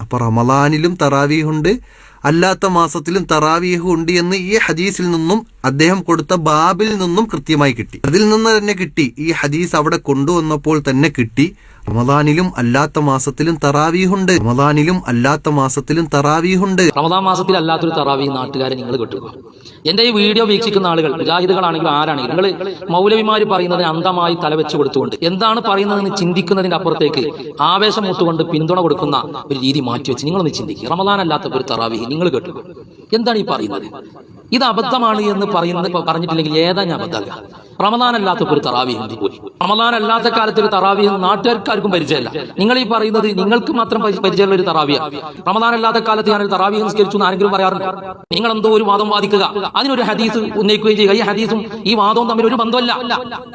അപ്പൊ റമലാനിലും തറാവീഹുണ്ട്. അല്ലാത്ത മാസത്തിലും തറാവീഹ് ഉണ്ട് എന്ന് ഈ ഹദീസിൽ നിന്നും അദ്ദേഹം കൊടുത്ത ബാബിൽ നിന്നും കൃത്യമായി കിട്ടി. അതിൽ നിന്ന് തന്നെ കിട്ടി. ഈ ഹദീസ് അവിടെ കൊണ്ടുവന്നപ്പോൾ തന്നെ കിട്ടി. റമദാനിലും അല്ലാത്ത മാസത്തിലും തറാവീഹുണ്ട് റമദാനിലും അല്ലാത്ത മാസത്തിലും തറാവീഹുണ്ട് റമദാൻ മാസത്തിൽ അല്ലാത്തൊരു തറാവീഹ് നാട്ടുകാരെ നിങ്ങൾ കേട്ടു എന്റെ ഈ വീഡിയോ വീക്ഷിക്കുന്ന ആളുകൾ മുജാഹിദുകളാണെങ്കിലും ആരാണെങ്കിലും നിങ്ങൾ മൗലവിമാര് പറയുന്നതിന് അന്ധമായി തലവെച്ച് കൊടുത്തുകൊണ്ട് എന്താണ് പറയുന്നതെന്ന് ചിന്തിക്കുന്നതിന്റെ അപ്പുറത്തേക്ക് ആവേശം മുട്ടുകൊണ്ട് പിന്തുണ കൊടുക്കുന്ന ഒരു രീതി മാറ്റിവെച്ച് നിങ്ങളൊന്ന് ചിന്തിക്കുക റമദാൻ അല്ലാത്ത ഒരു തറാവി നിങ്ങൾ കേട്ടു. എന്താണ് ഈ പറയുന്നത്? ഇത് അബദ്ധമാണ് എന്ന് പറയുന്നത് പറഞ്ഞിട്ടില്ലെങ്കിൽ ഏതാ ഞാൻ അബദ്ധമല്ല റമദാൻ അല്ലാത്ത ഒരു തറാവി ഉണ്ട് പോയി റമദാൻ അല്ലാത്ത കാലത്ത് ഒരു തറാവി നാട്ടുകാർക്കാർക്കും പരിചയമല്ല. നിങ്ങൾ ഈ പറയുന്നത് നിങ്ങൾക്ക് മാത്രം പരി- പരിചയമുള്ള ഒരു തറാവിയ റമദാൻ അല്ലാത്ത കാലത്ത് ഞാൻ ഒരു തറാവി നിസ്കരിച്ചു എന്ന് ആരെങ്കിലും പറയാറുണ്ട്? നിങ്ങൾ എന്തോ ഒരു വാദം വാദിക്കുക. അതിനൊരു ഹദീസ് ഉന്നയിക്കുകയും ചെയ്യുക. ഈ ഹദീസും ഈ വാദവും തമ്മിൽ ഒരു ബന്ധമല്ല.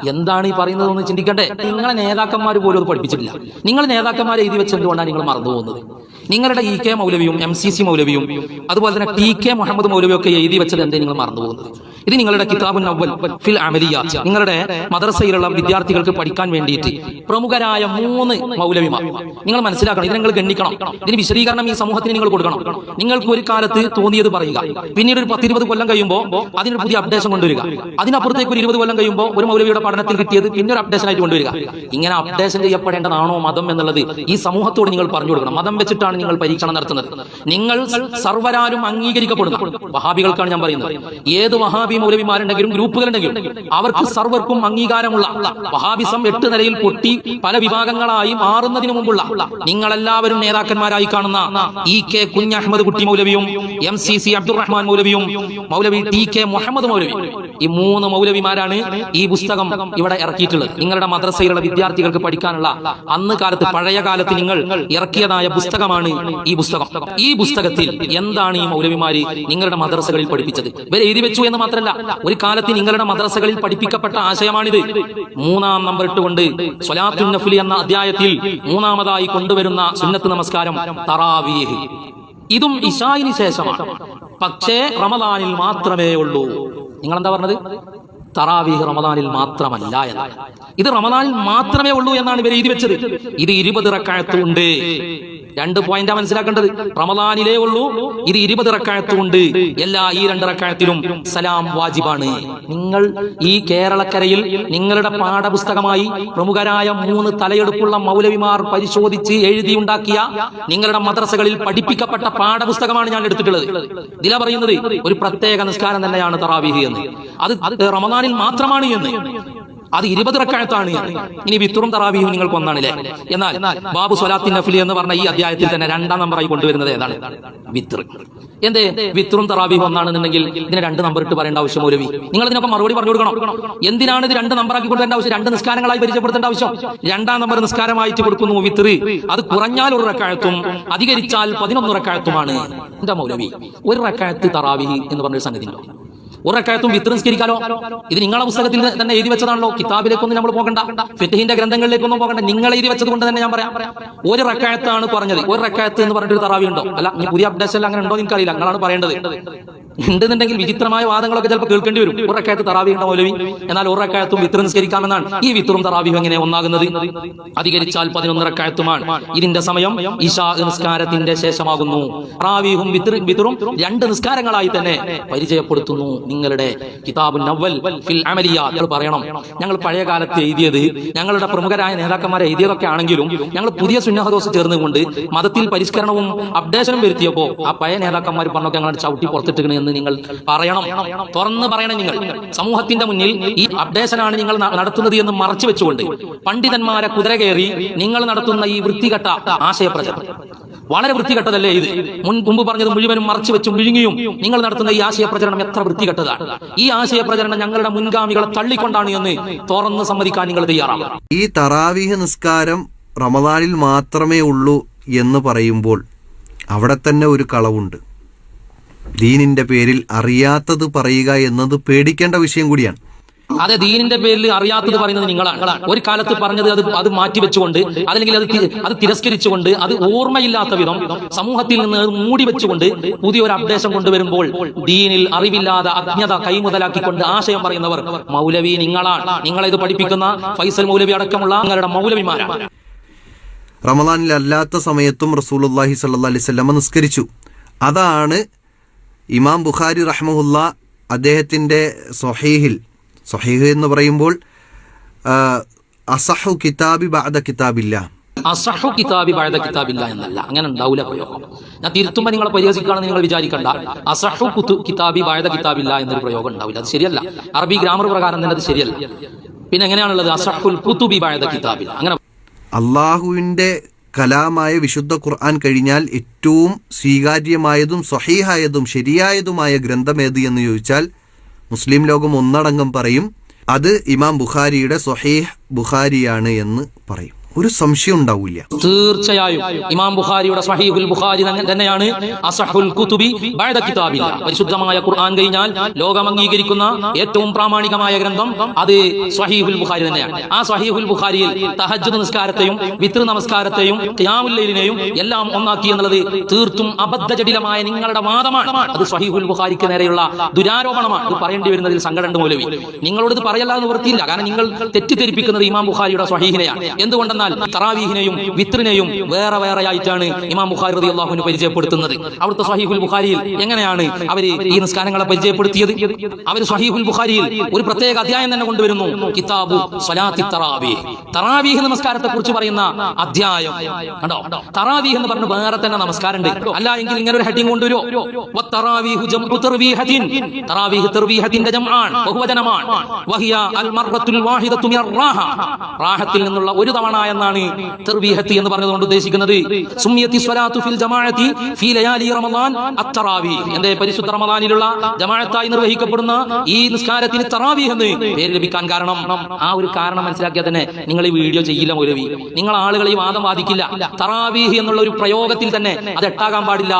എന്താണ് ഈ പറയുന്നത് എന്ന് ചിന്തിക്കണ്ടേ? നിങ്ങളെ നേതാക്കന്മാർ പോലും അത് പഠിപ്പിച്ചിട്ടില്ല. നിങ്ങൾ നേതാക്കന്മാരെ എഴുതി വെച്ച് എന്തുകൊണ്ടാണ് നിങ്ങൾ മറന്നു പോകുന്നത്. നിങ്ങളുടെ ഇ കെ മൗലവിയും എം സി സി മൗലവിയും അതുപോലെ തന്നെ ടി കെ മുഹമ്മദ് മൗലവിയൊക്കെ എഴുതി വെച്ചത് എന്തേ നിങ്ങൾ മറന്നു പോകുന്നത് ഇത് നിങ്ങളുടെ കിതാബുൻ അവൽ ഫിൽ അമലിയ നിങ്ങളുടെ മദ്രസയിലുള്ള വിദ്യാർത്ഥികൾക്ക് പഠിക്കാൻ വേണ്ടിയിട്ട് പ്രമുഖരായ മൂന്ന് മൗലവിമാർ. നിങ്ങൾ മനസ്സിലാക്കണം ഇത് നിങ്ങൾ ഗണ്ണിക്കണം. ഇതിന് വിശദീകരണം ഈ സമൂഹത്തിന് നിങ്ങൾ കൊടുക്കണം. നിങ്ങൾക്ക് ഒരു കാലത്ത് തോന്നിയത് പറയുക. പിന്നീട് ഒരു പത്തിരുപത് കൊല്ലം കഴിയുമ്പോൾ അതിനൊരു പുതിയ അപ്ഡേഷൻ കൊണ്ടുവരിക. അതിനപ്പുറത്തേക്ക് ഒരു ഇരുപത് കൊല്ലം കഴിയുമ്പോൾ ഒരു മൗലവിയുടെ പഠനത്തിൽ കിട്ടിയത് പിന്നെ ഒരു അപ്ഡേഷൻ ആയിട്ട് കൊണ്ടുവരിക. ഇങ്ങനെ അപ്ഡേഷൻ ചെയ്യപ്പെടേണ്ടതാണോ മതം എന്നുള്ളത് ഈ സമൂഹത്തോട് നിങ്ങൾ പറഞ്ഞു കൊടുക്കണം. മതം വെച്ചിട്ടാണ് നിങ്ങൾ പരീക്ഷണം നടത്തുന്നത്. നിങ്ങൾ സർവരാരും അംഗീകരിക്കപ്പെടുന്നു വഹാബികൾക്കാണ് ഞാൻ പറയുന്നത്. ഏത് വഹാബി മൗലവിമാരുണ്ടെങ്കിലും ഗ്രൂപ്പുകളുണ്ടെങ്കിലും അവർക്ക് സർവർക്കും അംഗീകാരമുള്ള വഹാബിസം എട്ട് നിലയിൽ പൊട്ടി പല വിഭാഗങ്ങളായി മാറുന്നതിന് മുമ്പുള്ള നിങ്ങളെല്ലാവരും നേതാക്കന്മാരായി കാണുന്ന ഇ കെ കുഞ്ഞഹമ്മദ് കുട്ടി മൗലവിയും എം സി സി അബ്ദുറഹ്മാൻ മൗലവിയും മൗലവി ടി കെ മുഹമ്മദ് മൗലവി. ഈ മൂന്ന് മൗലവിമാരാണ് ഈ പുസ്തകം ഇവിടെ ഇറക്കിയിട്ടുള്ളത്. നിങ്ങളുടെ മദ്രസയിലുള്ള വിദ്യാർത്ഥികൾക്ക് പഠിക്കാനുള്ള അന്ന് കാലത്ത് പഴയ കാലത്ത് നിങ്ങൾ ഇറക്കിയതായ പുസ്തകമാണ് ഈ പുസ്തകം. ഈ പുസ്തകത്തിൽ എന്താണ് ഈ മൗലവിമാര് നിങ്ങളുടെ മദ്രസകളിൽ പഠിപ്പിച്ചത്? ഇവർ എഴുതി വെച്ചു എന്ന് മാത്രമല്ല ഒരു കാലത്ത് നിങ്ങളുടെ മദ്രസകളിൽ പഠിപ്പിക്കപ്പെട്ട ആശയമാണിത്. മൂന്നാം നമ്പർ ഇട്ടുകൊണ്ട് സ്വലാത്തുൻ നഫ്ലി എന്ന അധ്യായത്തിൽ മൂന്നാമതായി കൊണ്ടുവരുന്ന സുന്നത്ത് നമസ്കാരം തറാവീഹ്. ഇതും ഇഷായിന് ശേഷമാണ്. പക്ഷേ റമദാനിൽ മാത്രമേ ഉള്ളൂ. നിങ്ങൾ എന്താ പറഞ്ഞത്? തറാവീഹ് റമദാനിൽ മാത്രമല്ല എന്നാണ് ഇത് റമദാനിൽ മാത്രമേ ഉള്ളൂ എന്നാണ് ഇവർ എഴുതി വെച്ചത്. ഇത് ഇരുപത് റക്കായത്തുണ്ട് രണ്ട് പോയിന്റാ മനസ്സിലാക്കേണ്ടത്. റമദാനിലേ ഉള്ളൂ. ഇത് ഇരുപത് റക്കായത്തുകൊണ്ട് എല്ലാ ഈ രണ്ട് റക്കായത്തിലും സലാം വാജിബാണ്. നിങ്ങൾ ഈ കേരളക്കരയിൽ നിങ്ങളുടെ പാഠപുസ്തകമായി പ്രമുഖരായ മൂന്ന് തലയെടുപ്പുള്ള മൗലവിമാർ പരിശോധിച്ച് എഴുതിയുണ്ടാക്കിയ നിങ്ങളുടെ മദ്രസകളിൽ പഠിപ്പിക്കപ്പെട്ട പാഠപുസ്തകമാണ് ഞാൻ എടുത്തിട്ടുള്ളത്. ഇതില പറയുന്നത് ഒരു പ്രത്യേക നിസ്കാരം തന്നെയാണ് തറാവിഹി എന്ന്. അത് റമദാനിൽ മാത്രമാണ് എന്ന്. അത് ഇരുപത് റക്കായത്താണ്. ഇനി വിത്തുറും തറാവിയും നിങ്ങൾക്ക് ഒന്നാണില്ലേ എന്നാൽ ബാബു സ്വലാത്തിൻ നഫിലി എന്ന് പറഞ്ഞ ഈ അധ്യായത്തിൽ തന്നെ രണ്ടാം നമ്പറായി കൊണ്ടുവരുന്നത് ഏതാണ്? വിത്തർ എന്തേ? വിത്തുറും തറാവിയും ഒന്നാണെന്നുണ്ടെങ്കിൽ ഇതിനെ രണ്ട് നമ്പർ ഇട്ട് പറയേണ്ട ആവശ്യം മൗലവി. നിങ്ങൾ ഇതിനൊക്കെ മറുപടി പറഞ്ഞു കൊടുക്കണം. എന്തിനാണ് ഇത് രണ്ട് നമ്പർ ആക്കി കൊടുക്കേണ്ട ആവശ്യം? രണ്ട് നിസ്കാരങ്ങളായി പരിചയപ്പെടുത്തേണ്ട ആവശ്യം. രണ്ടാം നമ്പർ നിസ്കാരമായിട്ട് കൊടുക്കുന്നു വിത്തർ അത് കുറഞ്ഞാൽ ഒരു റക്കായത്തും അധികരിച്ചാൽ പതിനൊന്ന് റക്കായത്തുമാണ്. എന്താ മൗലവി? ഒരു റക്കായത്ത് തറാവി എന്ന് പറഞ്ഞൊരു സംഗതി ഉണ്ടോ ഒരക്കാലത്തും വിത്ത് നിസ്കരിക്കാലോ ഇത് നിങ്ങളെ പുസ്തകത്തിൽ തന്നെ എഴുതി വെച്ചതാണല്ലോ. കിതാബിലേക്കൊന്നും നമ്മൾ പോകണ്ട. ഫിത്തഹിന്റെ ഗ്രന്ഥങ്ങളിലേക്കൊന്നും പോകണ്ട. നിങ്ങൾ എഴുതി വെച്ചത് കൊണ്ട് തന്നെ ഞാൻ പറയാം. ഒരു റക്കായത്താണ് പറഞ്ഞത്. ഒരു റക്കായത്ത് എന്ന് പറഞ്ഞിട്ട് തറാവി ഉണ്ടോ? അല്ല പുതിയ അപ്ഡേഷൻ അങ്ങനെ ഉണ്ടോ എനിക്കറിയില്ല. നിങ്ങളാണ് പറയേണ്ടത്. ഉണ്ടെന്നുണ്ടെങ്കിൽ വിചിത്രമായ വാദങ്ങളൊക്കെ ചിലപ്പോൾ കേൾക്കേണ്ടി വരും. ഒരു തറാവിയുടെ മൗലവി. എന്നാൽ ഉറക്കായത്തും റക്കായത്തും വിത്ര നിസ്കരിക്കാമെന്നാണ്. ഈ വിത്തറും തറാവിയും എങ്ങനെ ഒന്നാകുന്നത്? അധികരിച്ചാൽ പതിനൊന്നിറക്കായത്തുമാണ് ഇതിന്റെ സമയം ഇഷാ നിസ്കാരത്തിന്റെ ശേഷമാകുന്നു. റാവിയും വിത്രും രണ്ട് നിസ്കാരങ്ങളായി തന്നെ പരിചയപ്പെടുത്തുന്നു നിങ്ങളുടെ കിതാബ് നവൽ ഫിൽ അമലിയ. പറയണം ഞങ്ങൾ പഴയ കാലത്ത് എഴുതിയത് ഞങ്ങളുടെ പ്രമുഖരായ നേതാക്കന്മാരെ എഴുതിയതൊക്കെ ആണെങ്കിലും ഞങ്ങൾ പുതിയ സുന്നഹദോസ് ചേർന്നുകൊണ്ട് മതത്തിൽ പരിഷ്കരണവും അപ്ഡേഷനും വരുത്തിയപ്പോ ആ പഴയ നേതാക്കന്മാർ പറഞ്ഞൊക്കെ ഞങ്ങളുടെ ചവിട്ടി പുറത്തിട്ടിക്കണ എന്ന് നിങ്ങൾ പറയണം. തുറന്ന് പറയണം നിങ്ങൾ. സമൂഹത്തിന്റെ മുന്നിൽ ഈ അപ്ഡേഷനാണ് നിങ്ങൾ നടത്തുന്നത് എന്ന് മറച്ചു വെച്ചുകൊണ്ട് പണ്ഡിതന്മാരെ കുതിര കയറി നിങ്ങൾ നടത്തുന്ന ഈ വൃത്തികെട്ട ആശയപ്രചരണം. വളരെ വൃത്തികെട്ടതല്ലേ ഇത്? മുൻ മുമ്പ് പറഞ്ഞത് മുഴുവനും മറച്ചു വെച്ചും വിഴുങ്ങിയും നിങ്ങൾ നടത്തുന്ന ഈ ആശയ പ്രചരണം എത്ര വൃത്തികെട്ടതാണ്? ഈ ആശയ പ്രചരണം ഞങ്ങളുടെ മുൻഗാമികളെ തള്ളിക്കൊണ്ടാണ് എന്ന് തുറന്ന് സമ്മതിക്കാൻ നിങ്ങൾ തയ്യാറാണ് ഈ തറാവീഹ് നിസ്കാരം റമദാനിൽ മാത്രമേ ഉള്ളൂ എന്ന് പറയുമ്പോൾ അവിടെ തന്നെ ഒരു കളവുണ്ട്. ദീനിന്റെ പേരിൽ അറിയാത്തത് പറയുക എന്നത് പേടിക്കേണ്ട വിഷയം കൂടിയാണ്. അതെ ദീനിന്റെ പേരിൽ അറിയാത്തത് പറയുന്നത് നിങ്ങളാണ്. ഒരു കാലത്ത് പറഞ്ഞത് അത് അത് മാറ്റിവെച്ചുകൊണ്ട് അല്ലെങ്കിൽ അത് അത് തിരസ്കരിച്ചുകൊണ്ട് അത് ഓർമ്മയില്ലാത്ത വിധം സമൂഹത്തിൽ നിന്ന് മൂടി വെച്ചുകൊണ്ട് പുതിയൊരു അപ്ഡേഷൻ കൊണ്ടുവരുമ്പോൾ ദീനിൽ അറിവില്ലാതെ അജ്ഞത കൈമുതലാക്കിക്കൊണ്ട് ആശയം പറയുന്നവർ മൗലവി നിങ്ങളാണ്. നിങ്ങളെ ഇത് പഠിപ്പിക്കുന്ന ഫൈസൽ മൗലവി അടക്കമുള്ള നിങ്ങളുടെ മൗലവിമാരാണ്. റമദാനിൽ അല്ലാത്ത സമയത്തും റസൂലുള്ളാഹി സ്വല്ലല്ലാഹി അലൈഹി വസല്ലമ നിസ്കരിച്ചു. അതാണ് ഇമാം ബുഖാരി റഹ്മുല്ല അദ്ദേഹത്തിന്റെ സൊഹീഹിൽ സൊഹീഹ് എന്ന് പറയുമ്പോൾ അസഹു കിതാബി ബാദ കിതാബില്ല. അസഹു കിതാബി ബഅദ കിതാബില്ല എന്നല്ല. അങ്ങനെ ഉണ്ടാവില്ല പ്രയോഗം. ഞാൻ തിരുത്തുമ്പോൾ നിങ്ങളെ പരിഹസിക്കുകയാണെന്ന് നിങ്ങൾ വിചാരിക്കണ്ട. അസഹു കുതു കിതാബി ബഅദ കിതാബില്ല എന്നൊരു പ്രയോഗം ഉണ്ടാവില്ല. അത് ശരിയല്ല. അറബി ഗ്രാമർ പ്രകാരം തന്നെ അത് ശരിയല്ല. പിന്നെ എങ്ങനെയാണുള്ളത്? അസഹുൽ കുതുബി ബഅദ കിതാബില്ല. അങ്ങനെ അള്ളാഹുവിന്റെ കലാമായ വിശുദ്ധ ഖുർആൻ കഴിഞ്ഞാൽ ഏറ്റവും സ്വീകാര്യമായതും സ്വഹീഹായതും ശരിയായതുമായ ഗ്രന്ഥം ഏത് എന്ന് ചോദിച്ചാൽ മുസ്ലിം ലോകം ഒന്നടങ്കം പറയും അത് ഇമാം ബുഖാരിയുടെ സ്വഹീഹ് ബുഖാരിയാണ് എന്ന് പറയും. ഒരു സംശയം ഉണ്ടാവില്ല. തീർച്ചയായും. ഇമാം ബുഖാരിയുടെ സഹീഹുൽ ബുഖാരി തന്നെ- തന്നെയാണ് അസഹുൽ കുതുബി ബഅദ കിതാബില്ല. പരിശുദ്ധമായ ഖുർആൻ കഴിഞ്ഞാൽ ലോകം അംഗീകരിക്കുന്ന ഏറ്റവും പ്രാമാണികമായ ഗ്രന്ഥം അത് സഹീഹുൽ ബുഖാരി തന്നെയാണ്. ആ സഹീഹുൽ ബുഖാരിയിൽ തഹജ്ജുദ് നിസ്കാരത്തെയും വിത്ർ നമസ്കാരത്തെയും ഖിയാമുല്ലൈലിനെയും എല്ലാം ഒന്നാക്കി എന്നുള്ളത് തീർത്തും അബദ്ധജടിലമായ നിങ്ങളുടെ വാദമാണ്. അത് സഹീഹുൽ ബുഖാരിക്ക് നേരെയുള്ള ദുരാരോപണമാണ്. ഇത് പറയേണ്ടി വരുന്നതിൽ സങ്കടമുണ്ട് മൗലവി. നിങ്ങളോട് ഇത് പറയല്ലാതെ വൃത്തിയില്ല കാരണം നിങ്ങൾ തെറ്റിദ്ധരിപ്പിക്കുന്നത് ഇമാം ബുഖാരിയുടെ സ്വഹീഹിനെയാണ്. എന്തുകൊണ്ടെന്നാൽ തറാവീഹിനെയും വിത്രിനെയും വേറെ വേറെ ആയിട്ടാണ് ഇമാം ബുഖാരി റതി അള്ളാഹുവിന് പരിചയപ്പെടുത്തുന്നത്. അവിടുത്തെ സഹീഹുൽ ബുഖാരിയിൽ എങ്ങനെയാണ് അവർ ഈ നിസ്കാരങ്ങളെ പരിചയപ്പെടുത്തിയത്? അവർ സഹീഹുൽ ബുഖാരിയിൽ ഒരു പ്രത്യേക അധ്യായം തന്നെ കൊണ്ടുവരുന്നു. കിതാബു സലാത്തി തറാവീഹ് തറാവീഹ് നമസ്കാരത്തെ കുറിച്ച് പറയുന്ന അധ്യായം. കണ്ടോ? തറാവീഹ് എന്ന് പറഞ്ഞ വേറെ തന്നെ നമസ്കാരം ഉണ്ട് അല്ല എങ്കിൽ ഇങ്ങനെ ഒരു ഹെഡിങ് ജംആണ് ബഹുവചനമാണ്. വഹിയ അൽ വാഹിദത്തു മിർ റാഹ. റാഹത്തിൽ നിന്നുള്ള ഒരു തവണ എന്നാണ് തർവീഹത്തി എന്ന് പറഞ്ഞതുകൊണ്ട് ഉദ്ദേശിക്കുന്നത്. സുമ്യത്തി സ്വലാത്തു ഫിൽ ജമാഅത്തി ഫീ ലയാലി റമളാൻ അത്തറാവി. എന്റെ പരിശുദ്ധ റമളാനിലുള്ള ജമാഅത്തായി നിർവഹിക്കപ്പെടുന്ന ഈ നിസ്കാരത്തിന് തറാവി എന്ന് പേര് ലഭിക്കാൻ കാരണം. ആ ഒരു കാരണം മനസ്സിലാക്കിയാൽ തന്നെ നിങ്ങൾ ഈ വീഡിയോ ചെയ്യില്ല മൗലവി. നിങ്ങൾ ആളുകൾ ഈ വാദം വാദിക്കില്ല തറാവീഹ് എന്നുള്ള ഒരു പ്രയോഗത്തിൽ തന്നെ അത് എട്ടാകാൻ പാടില്ല.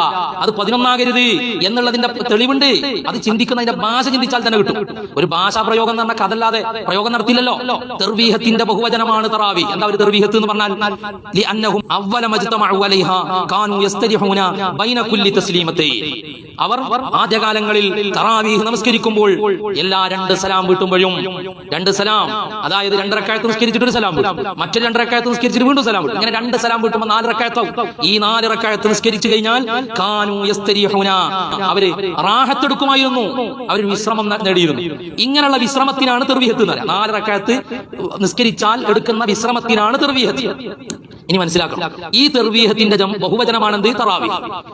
അത് പതിനൊന്നാകരുത് എന്നുള്ളതിന്റെ തെളിവുണ്ട്. അത് ചിന്തിക്കുന്നതിന്റെ ഭാഷ ചിന്തിച്ചാൽ തന്നെ കിട്ടും. ഒരു ഭാഷാ പ്രയോഗം എന്ന് പറഞ്ഞാൽ കഥല്ലാതെ പ്രയോഗം നടത്തില്ലല്ലോ. തെർവീഹത്തിന്റെ ബഹുവചനമാണ് തറാവി എന്താ ഒരു തെർവീഹത്ത് എന്ന് പറഞ്ഞാൽ ലിഅന്നഹും അവ്വല മജ്തമഉ അലൈഹ കാനൂ യസ്തരിഹൂന ബൈന കുല്ലി തസ്ലീമത്തൈൻ അവർ ആദ്യകാലങ്ങളിൽ തറാവീഹ് നമസ്കരിക്കുമ്പോൾ എല്ലാ രണ്ട് സലാം വീട്ടുമ്പോഴും രണ്ട് സലാം അതായത് രണ്ട് റക്കായത്ത് നിസ്കരിച്ചിട്ട് ഒരു സലാം വീട്ടും. മറ്റൊരു രണ്ട് റക്കായത്ത് നിസ്കരിച്ചിട്ട് വീണ്ടും സലാം വീട്ടും. ഇങ്ങനെ രണ്ട് സലാം വീട്ടുമ്പോൾ നാല് റക്കായത്താവും. ഈ നാല് റക്കായത്ത് നിസ്കരിച്ചു കഴിഞ്ഞാൽ കാനൂ യസ്തരിഹൂന അവർ റാഹത്തെടുക്കുമായിരുന്നു. അവർ വിശ്രമം നേടിയിരുന്നു. ഇങ്ങനെയുള്ള വിശ്രമത്തിനാണ് തെർവിഹത്ത് എന്ന് പറയുക നാല് റക്കായത്ത് നിസ്കരിച്ചാൽ എടുക്കുന്ന വിശ്രമത്തിനാണ് തെർവീഹത്ത്. ഇനി മനസ്സിലാക്കണം. ഈ തെർവീഹത്തിന്റെ ബഹുവചനമാണെന്ത്? തറാവി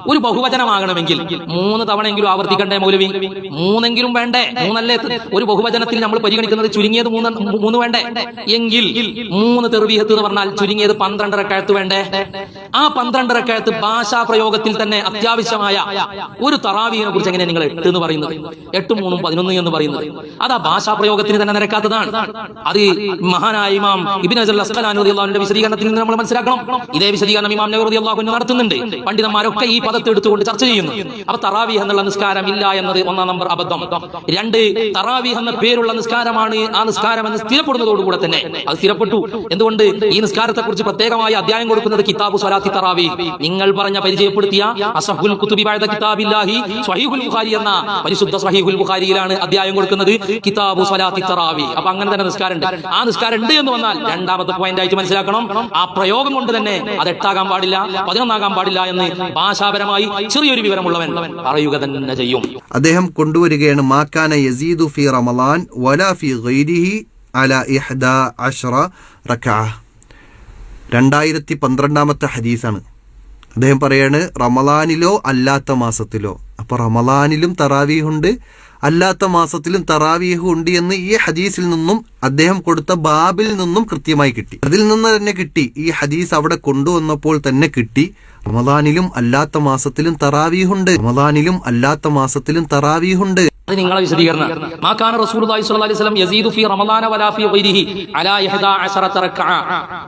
ഒരു ബഹുവചനമാകണമെങ്കിൽ മൂന്ന് തവണയെങ്കിലും ആവർത്തിക്കണ്ടേ മൗലവി? മൂന്നെങ്കിലും വേണ്ടേ? മൂന്നല്ലേ? ഒരു ബഹുവചനത്തിൽ നമ്മൾ പരിഗണിക്കുന്നത് ചുരുങ്ങിയത് മൂന്ന് മൂന്ന് വേണ്ടേ? എങ്കിൽ മൂന്ന് തെർവീഹത്ത് എന്ന് പറഞ്ഞാൽ ചുരുങ്ങിയത് പന്ത്രണ്ടര റക്കായത്ത് വേണ്ടേ? ആ പന്ത്രണ്ടര റക്കായത്ത് ഭാഷാ പ്രയോഗത്തിൽ തന്നെ അത്യാവശ്യമായ ഒരു തറാവിയെ കുറിച്ച് എങ്ങനെ നിങ്ങൾ എട്ട് എന്ന് പറയുന്നത്? എട്ടും മൂന്നും പതിനൊന്ന് എന്ന് പറയുന്നത്. അതാ ഭാഷാ പ്രയോഗത്തിന് തന്നെ നിരക്കാത്തതാണ്. അത് മഹാനായ ഇമാം ഇബിൻ അസ്കലാനു അള്ളാഹുവിന്റെ വിശദീകരണത്തിൽ നിന്ന് നമ്മൾ മനസ്സിലാക്കണം. ഇതേ വിശദീകരണം ഇമാം നബി അള്ളാഹു നടത്തുന്നുണ്ട്. പണ്ഡിതന്മാരൊക്കെ ഈ പദത്തെ എടുത്തുകൊണ്ട് ചർച്ച ചെയ്യുന്നു. അപ്പൊ തറാവീഹ് എന്നുള്ള നിസ്കാരം ഇല്ല എന്നത് ഒന്നാം നമ്പർ അബദ്ധം. രണ്ട് തറാവീഹ് എന്ന പേരുള്ള നിസ്കാരമാണ് ആ നിസ്കാരം എന്ന് സ്ഥിരപ്പെടുന്നതോടുകൂടെ തന്നെ. അത് സ്ഥിരപ്പെട്ടു. എന്തുകൊണ്ട്? ഈ നിസ്കാരത്തെ കുറിച്ച് പ്രത്യേകമായി അധ്യായം കൊടുക്കുന്നത് കിതാബു സ്വലാത്തി തറാവി നിങ്ങൾ പറഞ്ഞ പരിചയപ്പെടുത്തിയ അസഹുൽ കുത്തുബി ബഅദ കിതാബില്ലാഹി സ്വഹീഹുൽ ബുഖാരി എന്ന പരിശുദ്ധ സ്വഹീഹുൽ ബുഖാരിയിലാണ് അധ്യായം കൊടുക്കുന്നത് കിതാബു സ്വലാത്തി തറാവി അപ്പൊ അങ്ങനെ തന്നെ നിസ്കാരം ഉണ്ട് ആ നിസ്കാരം ഉണ്ട് എന്ന് വന്നാൽ രണ്ടാമത്തെ പോയിന്റ് ആയിട്ട് മനസ്സിലാക്കണം. ആ പ്രയോഗം കൊണ്ട് തന്നെ അത് എട്ടാകാൻ പാടില്ല പതിനൊന്നാകാൻ പാടില്ല എന്ന് ഭാഷാപരമായി ചെറിയൊരു വിവരമുള്ളവൻ പറയുക തന്നെ ചെയ്യും. അദ്ദേഹം കൊണ്ടുവരികയാണ് മാക്കാന യസീദു ഫി റമലാൻ വല ഫി ഗൈരിഹി അല ഇഹ്ദ റക്അ രണ്ടായിരത്തി പന്ത്രണ്ടാമത്തെ ഹദീസാണ്. അദ്ദേഹം പറയാണ് റമലാനിലോ അല്ലാത്ത മാസത്തിലോ. അപ്പോൾ റമലാനിലും തറാവീഹുണ്ട് അല്ലാത്ത മാസത്തിലും തറാവീഹ് ഉണ്ട് എന്ന് ഈ ഹദീസിൽ നിന്നും അദ്ദേഹം കൊടുത്ത ബാബിൽ നിന്നും കൃത്യമായി കിട്ടി. അതിൽ നിന്ന് തന്നെ കിട്ടി. ഈ ഹദീസ് അവിടെ കൊണ്ടുവന്നപ്പോൾ തന്നെ കിട്ടി. റമദാനിലും അല്ലാത്ത മാസത്തിലും തറാവീഹുണ്ട് റമദാനിലും അല്ലാത്ത മാസത്തിലും തറാവീഹുണ്ട് അത് നിങ്ങളെ വിശദീകരണം. മാക്കാന റസൂലുള്ളാഹി സ്വല്ലല്ലാഹി അലൈഹി വസല്ലം യസീദു ഫി റമദാന വലാ ഫീ ഗൈരിഹി അലാ 11 റക്അ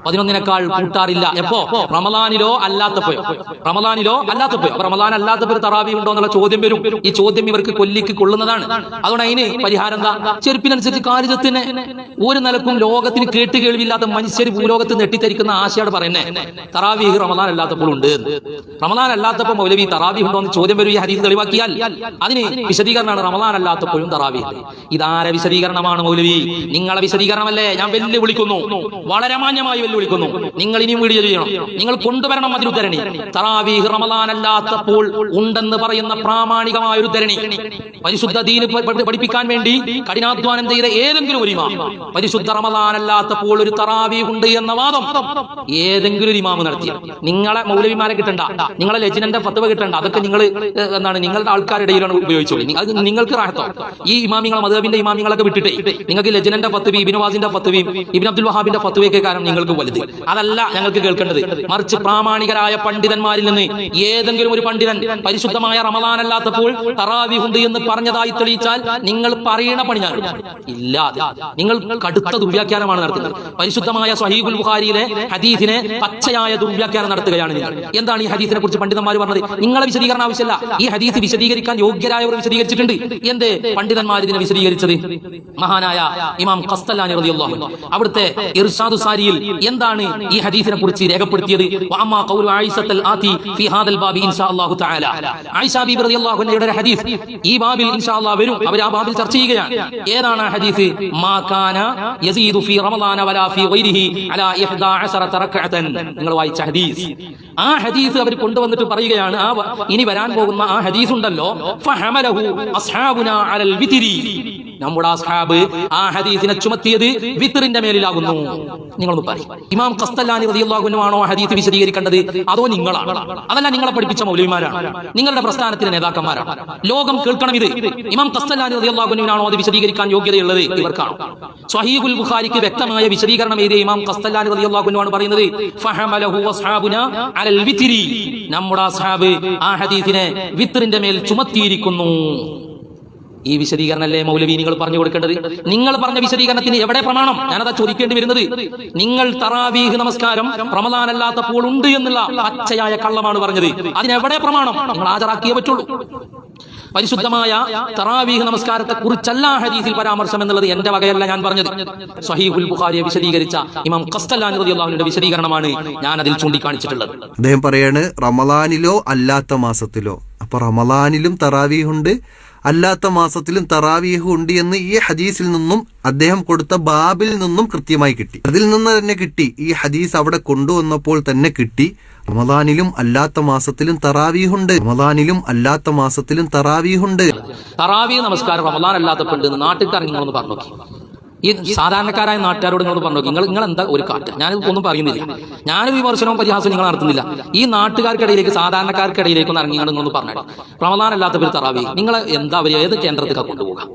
11നേക്കാൾ കൂട്ടാറില്ല. എപ്പോ? റമളാനിലോ അല്ലാത്തപ്പോയോ? റമളാനിലോ അല്ലാത്തപ്പോയോ? അപ്പൊ റമളാൻ അല്ലാത്തപ്പോൾ തറാവി ഉണ്ടോ എന്നുള്ള ചോദ്യം വരും. ഈ ചോദ്യം ഇവർക്ക് കൊല്ലിക്ക് കൊള്ളുന്നതാണ്. അതുകൊണ്ട് അതിന് പരിഹാരം എന്താ? ചെരുപ്പിനനുസരിച്ച് കാര്യത്തിന് ഒരു നിലക്കും ലോകത്തിന് കേട്ട് കേൾവില്ലാത്ത മനുഷ്യർ ഭൂലോകത്ത് നെട്ടിത്തരിക്കുന്ന ആശയോട് പറയുന്നേ. തറാവീഹ് റമളാൻ അല്ലാത്തപ്പോൾ ഉണ്ട് റമദാൻ റമളാൻ അല്ലാത്തപ്പോൾ മൗലവി തറാവി ഉണ്ടോ എന്ന് ചോദ്യം വരും. ഈ ഹദീസ് തെളിവാക്കിയാൽ അതിന് വിശദീകരണമാണ്. റമദാൻ അല്ലാത്തപ്പോഴും തറാവീഹ്. ഇതാര വിശദീകരണമാണ് മൗലവി? നിങ്ങളെ വിശദീകരണമല്ലേ? ഞാൻ വെല്ലുവിളിക്കുന്നു. വളരെ മാന്യമായി വെല്ലുവിളിക്കുന്നു. നിങ്ങൾ ഇനിയും വീഡിയോ ചെയ്യണം. നിങ്ങൾ കൊണ്ടുവരണം അതിലുദ്ധരണി തറാവി അല്ലാത്തപ്പോൾ ഉണ്ടെന്ന് പറയുന്ന പ്രാമാണികമായ ഒരു ധരണി പരിശുദ്ധ ദീന് പഠിപ്പിക്കാൻ വേണ്ടി കഠിനാധ്വാനം ചെയ്ത ഏതെങ്കിലും ഒരു ഇമാം. പരിശുദ്ധ റമലാനല്ലാത്തപ്പോൾ ഒരു തറാവി ഉണ്ട് എന്ന വാദം ഏതെങ്കിലും ഒരു ഇമാമ് നടത്തി. നിങ്ങളെ മൗലവിമാരെ കിട്ടണ്ട. നിങ്ങളെ ലജിനന്റെ ഫത്വ കിട്ടണ്ട. അതൊക്കെ നിങ്ങൾ എന്താണ് നിങ്ങളുടെ ആൾക്കാരുടെ ഉപയോഗിച്ചോളി. അത് നിങ്ങൾക്ക് റാഹത്തോ ഈ ഇമാമിങ്ങൾ മധുബിന്റെ ഇമാമിങ്ങളൊക്കെ വിട്ടിട്ട് നിങ്ങൾക്ക് ലജനന്റെ ഫത്വയും ഇബിനവാസിന്റെ ഫത്വയും ഇബിൻ അബ്ദുൽ വഹാബിന്റെ ഫത്വയൊക്കെ കാരണം നിങ്ങൾക്ക് വലുത്. അതല്ല ഞങ്ങൾക്ക് കേൾക്കേണ്ടത്. മറിച്ച് പ്രാമാണികരായ പണ്ഡിതന്മാരിൽ നിന്ന് ഏതെങ്കിലും ഒരു പണ്ഡിതൻ പരിശുദ്ധമായ റമദാൻ അല്ലാത്തപ്പോൾ തറാവിഹുണ്ട് എന്ന് പറഞ്ഞതായി തെളിയിച്ചാൽ നിങ്ങൾ പറയണ പണി ഞാൻ ഇല്ലാതെ. നിങ്ങൾ കടുത്ത ദുർവ്യാഖ്യാനമാണ് നടത്തുന്നത്. പരിശുദ്ധമായ സഹീബുൽ ബുഖാരിയിലെ ഹദീസിനെ പച്ചയായ ദുർവ്യാഖ്യാനം നടത്തുകയാണ് നിങ്ങൾ. എന്താണ് ഈ ഹദീസിനെ കുറിച്ച് പണ്ഡിതന്മാർ പറഞ്ഞത്? നിങ്ങളെ വിശദീകരണം ആവശ്യമില്ല ഈ ഹദീസ് വിശദീകരിക്കാൻ യോഗ്യരായവർ വിശദീകരിച്ചിട്ടുണ്ട്. എന്തേ പണ്ഡിതന്മാർ ഇതിനെ വിശദീകരിച്ചത്? മഹാനായ ഇമാം ഖസ്തലാനി റളിയല്ലാഹു അവിടുത്തെ ഇർഷാദു സാരിയിൽ എന്താണ് ഈ ഹദീസിനെ കുറിച്ച് രേഖപ്പെടുത്തിയത്? വഅമ്മാ ഖൗലു ആയിഷത്തൽ ആതി ഫി ഹാദൽ ബാബി ഇൻഷാ അല്ലാഹു തആല. ആയിഷ ബീബി റളിയല്ലാഹു അൻഹയുടെ ഹദീസ്. ഈ ബാബിൽ ഇൻഷാ അല്ലാഹ് വരും. അവർ ആ ബാബിൽ ചർച്ച ചെയ്യുകയാണ്. ഏതാണ് ആ ഹദീസ്? മാ കാന യസീദു ഫി റമളാന വലാ ഫി ഗൈരിഹി അലാ 11 റക്അതൻ നിങ്ങൾ വായിച്ച ഹദീസ്. ആ ഹദീസ് അവർ കൊണ്ടുവന്നിട്ട് പറയുകയാണ് ആ ഇനി വരാൻ പോകുന്ന ആ ഹദീസ് ഉണ്ടല്ലോ ഫഹമലഹു അസ്ഹാബുനാ അലൽ വിത്രി. നമ്മുടെ അസ്ഹാബ് ആ ഹദീസിനെ ചുമത്തിയത് വിത്തറിന്റെ മേലിലാകുന്നു. നിങ്ങളൊന്ന് പറയും. ഇമാം കസ്തല്ലാനി ആണോ ആ ഹദീസ് വിശദീകരിക്കേണ്ടത്? അതോ നിങ്ങളാണ്? അതല്ല നിങ്ങളെ പഠിപ്പിച്ച മൗലവിമാരാണ്. നിങ്ങളുടെ പ്രസ്ഥാനത്തിന്റെ നേതാക്കന്മാരാണ്. ലോകം കേൾക്കണം ഇത്. ഇമാം കസ്തല്ലാനി ആണോ അത് വിശദീകരിക്കാൻ യോഗ്യതയുള്ളത് ഇവർക്കാണ്. സ്വഹീഹുൽ ബുഖാരിക്ക് വ്യക്തമായ വിശദീകരണം എഴുതിയ ഇമാം കസ്തല്ലാനി ആണ് പറയുന്നത് നമ്മുടെ അസ്ഹാബ് ആ ഹദീസിനെ വിത്തറിന്റെ മേൽ ചുമത്തിയിരിക്കുന്നു. ഈ വിശദീകരണല്ലേ മൗലവി നിങ്ങൾ പറഞ്ഞു കൊടുക്കേണ്ടത്? നിങ്ങൾ പറഞ്ഞ വിശദീകരണത്തിന് എവിടെ പ്രമാണം? ഞാനതാ ചോദിക്കേണ്ടി വരുന്നത് നിങ്ങൾ തറാവീഹ് നമസ്കാരം റമദാൻ അല്ലാത്തപ്പോൾ ഉണ്ട് എന്നുള്ള പച്ചയായ കള്ളമാണ് പറഞ്ഞത്. അതിനെവിടെ പ്രമാണം? നിങ്ങൾ ഹാജരാക്കിയേ പറ്റുള്ളൂ. പരിശുദ്ധമായ തറാവീഹ് നമസ്കാരത്തെ കുറിച്ചല്ല ഹദീസിൽ പരാമർശം എന്നുള്ളത് എന്റെ വകയല്ല ഞാൻ പറഞ്ഞത്. സഹീഹുൽ ബുഖാരിയെ വിശദീകരിച്ച ഇമാം ഖസ്തലാൻ റളിയല്ലാഹുവിന്റെ വിശദീകരണമാണ് ഞാൻ അതിൽ ചൂണ്ടിക്കാണിച്ചിട്ടുള്ളത്. അദ്ദേഹം പറയാണ് റമലാനിലോ അല്ലാത്ത മാസത്തിലോ? അപ്പൊ തറാവീഹ് തറാവീഹുണ്ട് അല്ലാത്ത മാസത്തിലും തറാവീഹ് ഉണ്ട് എന്ന് ഈ ഹദീസിൽ നിന്നും അദ്ദേഹം കൊടുത്ത ബാബിൽ നിന്നും കൃത്യമായി കിട്ടി. അതിൽ നിന്ന് തന്നെ കിട്ടി. ഈ ഹദീസ് അവിടെ കൊണ്ടുവന്നപ്പോൾ തന്നെ കിട്ടി. റമദാനിലും അല്ലാത്ത മാസത്തിലും തറാവീഹുണ്ട് റമദാനിലും അല്ലാത്ത മാസത്തിലും തറാവീഹുണ്ട് തറാവീഹ് നമസ്കാരം റമദാൻ അല്ലാത്തപ്പോൾ നാട്ടിൽ ഇറങ്ങി പറഞ്ഞു ഈ സാധാരണക്കാരായ നാട്ടുകാരോട് നിങ്ങൾ പറഞ്ഞു നിങ്ങൾ നിങ്ങൾ എന്താ ഒരു കാറ്റ്? ഞാനിത് ഒന്നും പറയുന്നില്ല. ഞാനും വിമർശനവും പരിഹാസവും നിങ്ങൾ നടത്തുന്നില്ല. ഈ നാട്ടുകാർക്കിടയിലേക്ക് സാധാരണക്കാർക്കിടയിലേക്ക് ഒന്ന് ഇറങ്ങി നിങ്ങളൊന്ന് പറഞ്ഞു റമദാൻ ഒരു തറാവി. നിങ്ങൾ എന്താ ഏത് കേന്ദ്രത്തിലാണ് കൊണ്ടുപോകുക